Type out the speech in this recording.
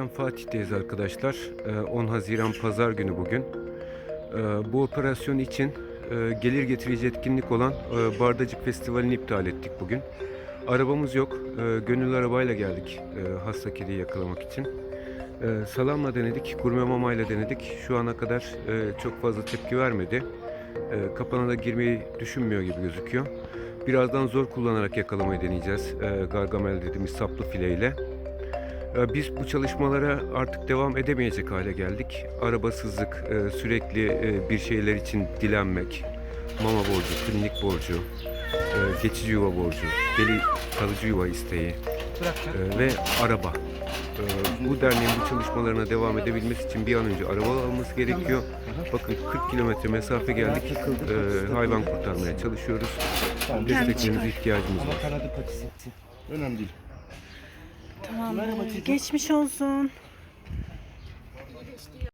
an Fatih'teyiz arkadaşlar. Ee, 10 Haziran Pazar günü bugün. Ee, Bu operasyon için e, gelir getirici etkinlik olan e, Bardacık Festivali'ni iptal ettik bugün. Arabamız yok. Ee, Gönüllü arabayla geldik e, hasta kediyi yakalamak için. Ee, Salamla denedik, gurme mamayla denedik. Şu ana kadar e, çok fazla tepki vermedi. Kapana da girmeyi düşünmüyor gibi gözüküyor. Birazdan zor kullanarak yakalamayı deneyeceğiz. Gargamel dediğimiz saplı fileyle. E, Biz bu çalışmalara artık devam edemeyecek hale geldik. Arabasızlık, e, sürekli e, bir şeyler için dilenmek, mama borcu, klinik borcu, e, geçici yuva borcu, deli kalıcı yuva isteği ve araba. Bu derneğin bu çalışmalarına devam edebilmesi için bir an önce araba alması gerekiyor. Bakın 40 kilometre mesafe geldik. Hayvan kurtarmaya çalışıyoruz. Desteklerinize ihtiyacımız var. Önemli değil. Tamam. Geçmiş olsun.